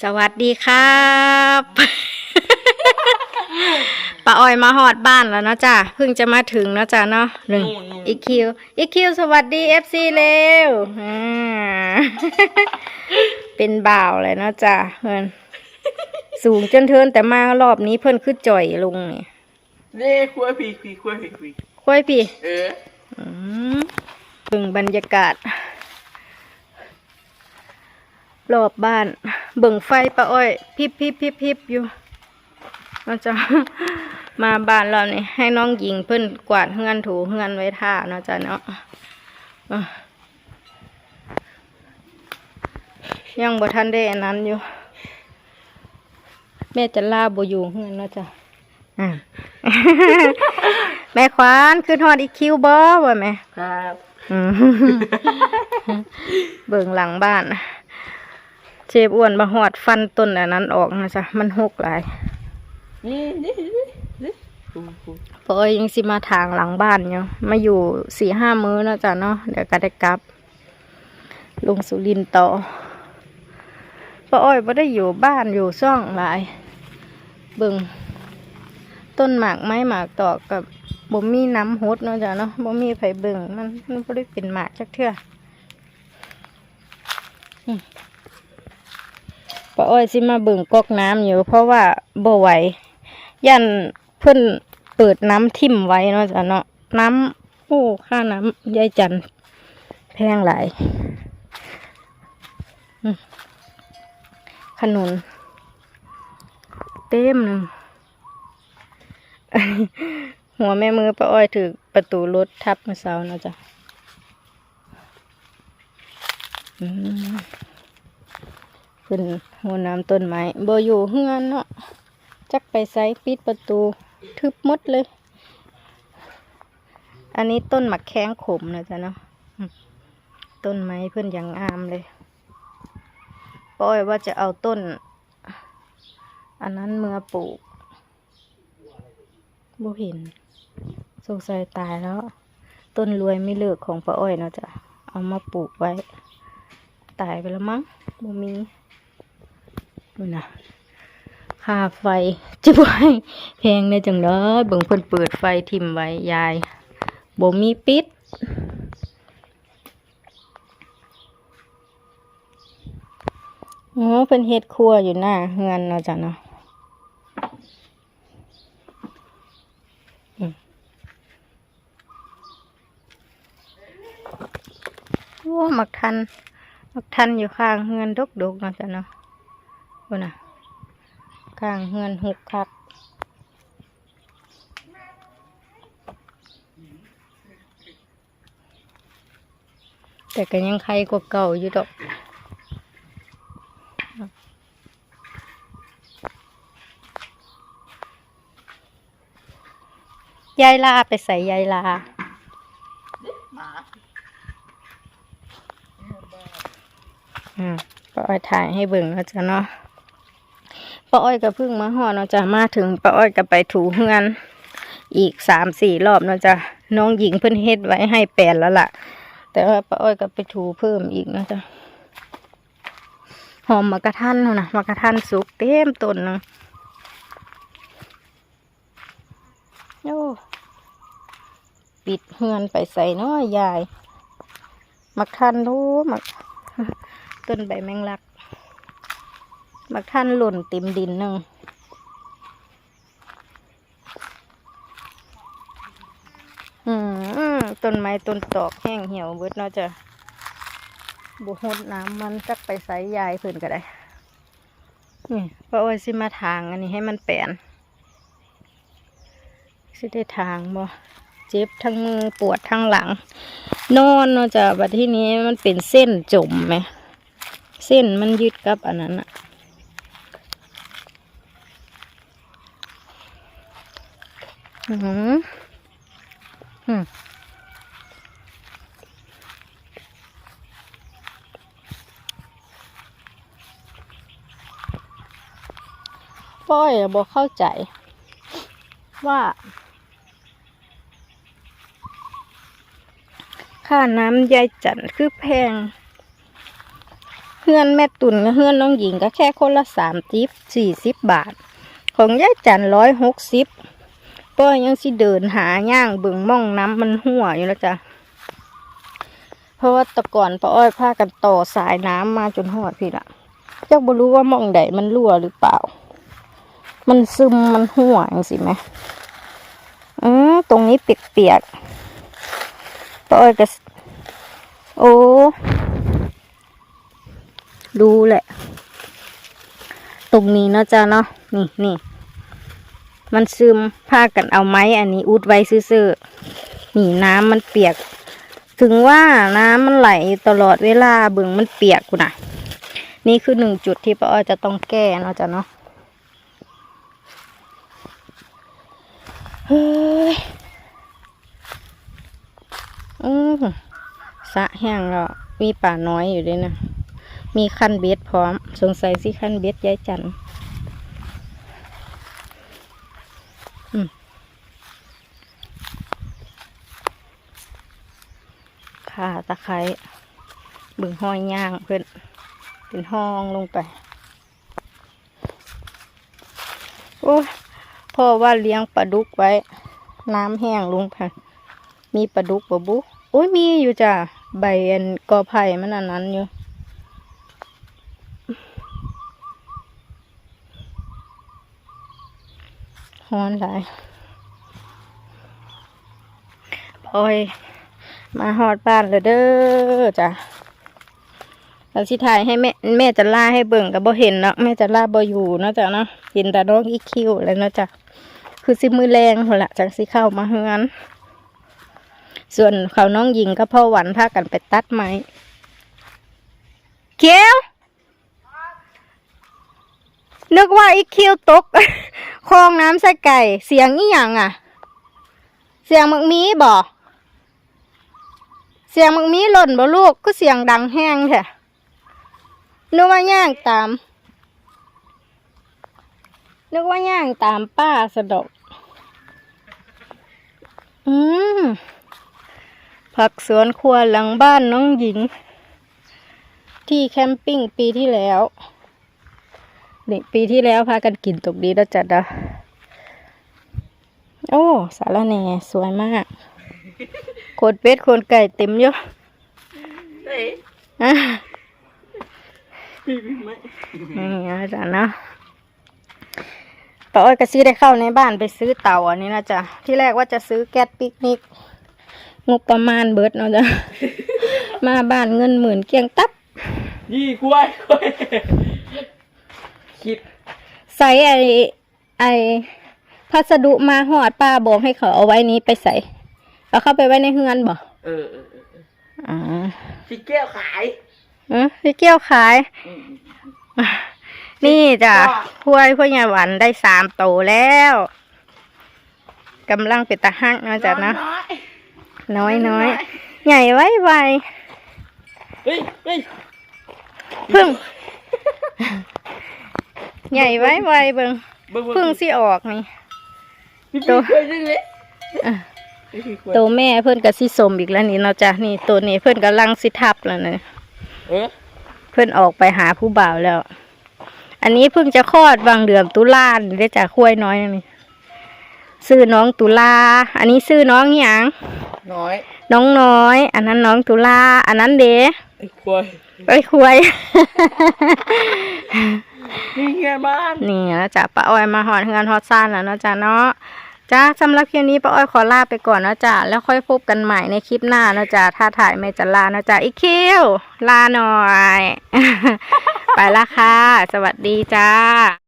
สวัสดีครับป้าอ้อยมาหอดบ้านแล้วเนาะจ้ะเพิ่งจะมาถึงเนาะจ้ะเนาะหนึ่งนู่นนู่นอีคิวอีคิวสวัสดีเอฟซีเร็วอ่าเป็นบ่าวเลยเนาะจ้ะเพื่อนสูงจนเทินแต่มารอบนี้เพิ่นคือจ่อยลงนี่เล่คุยพีคุยคุยพีคุยค่อยพี่เอออืมเบิ่งบรรยากาศ รอบบ้าน เบิ่งไฟปะอ้อยพริบพริบพริบพริบอยู่เราจะมาบ้านเรานี่ให้น้องหญิงเพิ่นกวาดเฮือนถูเฮือนไว้ท่าเนาะจ้ะเนาะอะยังบ่ทันได้อันนั้นอยู่ แม่จะลาบ่อยู่เฮือนเนาะจ้ะอะแม่ควานขึ้นฮอดอีคิวบ่ว่าแม่ครับอืมเบิ่งหลังบ้าน เชฟอ้วนมาหอดฟันต้นอันนั้นออกนะจ๊ะมันหกหลายนี่นี่นี่นี่คุยคุยเพราะยังสิมาทางหลังบ้านอยู่มาอยู่สี่ห้ามื้อนาะจ๊ะเนาะเดี๋ยวก็ได้กลับ ลงสุรินต่อป้าอ้อยบ่ได้อยู่บ้านอยู่ซ่องหลาย เบิ่งต้นหมากไม้หมากตอกกับบ่มีน้ำฮดเนาะจ๊ะเนาะบ่มีไผเบิ่งมันมันบ่ได้เป็นหมากจักเทื่อ ป้าอ้อยสิมาเบิ่งก๊อกน้ำอยู่ เพราะว่าบ่ไหวยันเพิ่นเปิดน้ำทิ่มไว้เนาะจ้ะเนาะน้ำโอ้ค่าน้ำยายจันแพงหลายขนุนเต็มหนึ่งหัวแม่มือป้าอ้อยถือประตูรถทับมื่อเช้าเนาะจ้ะอืม ขึ้นหัวน้ำต้นไม้บ่อยู่เฮือนเนาะจักไปไซปิดประตู ทึบมดเลย อันนี้ต้นหมักแข้งขมนะจ๊ะเนาะต้นไม้เพื่อนอย่างงามเลยป้อยว่าจะเอาต้น อันนั้นเมื่อปลูกบ่เห็นสงสัยตายแล้ว ต้นรวยไม่เลิกของป้าอ้อยเนาะจ๊ะเอามาปลูกไว้ ตายไปแล้วมั้งบ่มี ดูนะค่าไฟจะไว้แพงในจังเด้อเบิ่งเพิ่นเปิดไฟทิมไว้ยายบ่มีปิด โอ้เพิ่นเฮ็ดครัวอยู่หน้าเฮือนเนาะจ้ะเนาะอืมโอ้หมักทันมักทันอยู่ข้างเฮือนดกดกๆเนาะจ้ะเนาะ ดูนะข้างเฮือนหกคักแต่ก็ยังใครกว่าเก่าอยู่ดอกยายลาไปใส่ยายลาหมาอืมป้าอ้อยถ่ายให้เบิ่งแล้วจ้ะเนาะ ป้าอ้อยก็เพิ่งมาหอดเนาะจ้ะมาถึงป้าอ้อยก็ไปถูเฮือน อีกสามสี่รอบเนาะจ้ะน้องหญิงเพิ่นเฮ็ดไว้ให้แปดแล้วล่ะ แต่ว่าป้าอ้อยก็ไปถูเพิ่มอีกเนาะจ้ะหอมมะกระทันเนาะนะมะกระทันสุกเต็มต้นเนาะโอ้ปิดเฮือนไปใส่เนาะยาย มักทันรู้มักต้นใบแมงลัก บักท่านหล่นเต็มดินหนึ่งอืมต้นไม้ต้นตอกแห้งเหี่ยวเบิดเนาะจ้ะบุหดน้ำมันจักไปใส่ยายเพิ่นก็ได้ นี่ป้าอ้อยสิมาทางอันนี้ให้มันแปนสิได้ทางบ่เจ็บทั้งมือปวดทั้งหลัง นอนเนาะจ้ะบัดที่นี้มันเป็นเส้นจมไหม เส้นมันยึดกับอันนั้นอะ อือหืออืมป้อยบอกเข้าใจ ว่า ค่าน้ำยายจันทร์คือแพงเฮืฮือนแม่ตุ่นกับเฮือนน้องหญิงก็แค่คนละสามสิบสี่สิบบาท ของยายจันร้อยหกสิบ ป้อยยังสิเดินหาย่างเบิ่งม่องน้ำมันหัวอยู่แล้วจ้ะเพราะว่าตะก่อนป้าอ้อยพากันต่อสายน้ำมาจนหอดพี่ละเจ้าบ่รู้ว่าม่องใดมันรั่วหรือเปล่า มันซึมมันหัวอย่างสิไหมอืมตรงนี้เปียกๆป้าอ้อยก็สโอ้ดูแหละ ตรงนี้นาะจ้ะเนาะนี่นี่ มันซึมพากันเอาไม้อันนี้อุดไว้ซื่อๆนี่น้ำมันเปียก ถึงว่าน้ำมันไหลตลอดเวลาเบึงมันเปียกกูนะนี่คือหนึ่งจุดที่ป้าอ้อยจะต้องแก้เนาะจ้ะเนาะเฮ้ยอืมสะแห้งแล้วมีป่าน้อยอยู่ด้วยนะ มีคันเบ็ดพร้อม สงสัยสิคันเบ็ดยายจันทร์ ข่าตะไคร้บึงห้อยย่างเพื่อนเป็นห้องลงไป โอ้พ่อว่าเลี้ยงปลาดุกไว้ น้ำแห้งลงไปมีปลาดุกบ่บุโอ้ยมีอยู่จ้ะใบอันกอไผ่มันอันนั้นอยู่ฮ้อนหลายพอย มาหอดบ้านเลยเด้อจ้ะแล้วสิถ่ายให้แม่แม่จะล่าให้เบิ่งกับบ่เห็นเนาะแม่จะล่าบ่อยู่เนาะจ้ะเนาะเห็นแต่น้องอีคิวแล้วเนาะจ้ะคือสิมือแรงหนละจังสิเข้ามาเฮือนส่วนเขาน้องหญิงก็พ่อหวันพากันไปตัดไม้เขียวนึกว่าอีคิวตกคลองน้ำใส่ไก่ เสียงอีหยังอะ เสียงมักมีบ่ เสียงมักมีหล่นบ่ลูกก็เสียงดังแห้งแท้นึกว่าย่างตาม นึกว่าย่างตามป้าสะดกอืมผักสวนครัวหลังบ้านน้องหญิง ที่แคมปิ้งปีที่แล้วนี่ปีที่แล้วพากันกินตกดีแล้วจัดอะโอ้ สารแหน่สวยมาก โคดเป็ดโคนไก่เต็มเยอะเฮ้ยอะพี่ไม่นี่นะจ๊ะเนาะป้าอ้อยก็ซื้อได้เข้าในบ้านไปซื้อเตาอันนี้นะจ๊ะที่แรกว่าจะซื้อแก๊สปิกนิกงบประมาณเบิดเนาะจ๊ะมาบ้านเงินหมื่นเกลียงตับยี่กล้วยกล้วยคิดใส่ไอไอพัสดุมาหอดป้าบอกให้เขาเอาไว้นี้ไปใส่ เอาเข้าไปไว้ในเฮือนบ่เออเออเออเอออ๋อพี่แก้วขายเออพี่เกี้ยวขาย อืม นี่จ้ะว่าห้วยห้วยยาหวันได้สามโตแล้วกำลังเป็นตาหักเนาะจ้ะนะน้อยน้อยน้อยใหญ่ไว้ไวเฮ้ยเฮ้ยพึ่ง ใหญ่ไว้ไวเบิงเบิ่งพึ่งสิออกนี่ พี่ตัพี่วกล้วยนึงเลยอะพี่พี่กล้วย ตัวแม่เพิ่นกับสิสมอีกแล้วนี่เนาะจ้ะนี่ตัวนี้เพิ่นกำลังสิทับแล้วเนี่ยเออเพิ่นออกไปหาผู้บ่าวแล้ว อันนี้เพิ่งจะคลอดบางเดือนตุลานี่ได้จากคุ้วยน้อยนี่ซื้อน้องตุลา อันนี้ซื้อน้องหยังน้อย น้องน้อย อันนั้นน้องตุลา อันนั้นเด้ไอ้กล้วยไอ้ยคุ้วยนี่เงี้ยบ้าน นี่นะจ๊ะป้าอ้อยมาหอดเฮือนฮอดซ่านแล้วเนาะจ๊ะเนาะ จ้าสำหรับคลิปนี้ป้าอ้อยขอลาไปก่อนนะจ๊ะแล้วค่อยพบกันใหม่ในคลิปหน้านะจ๊ะถ้าถ่ายไม่จะลานะจ๊ะอีกคิวลาหน่อย ไปละค่ะ สวัสดีจ้า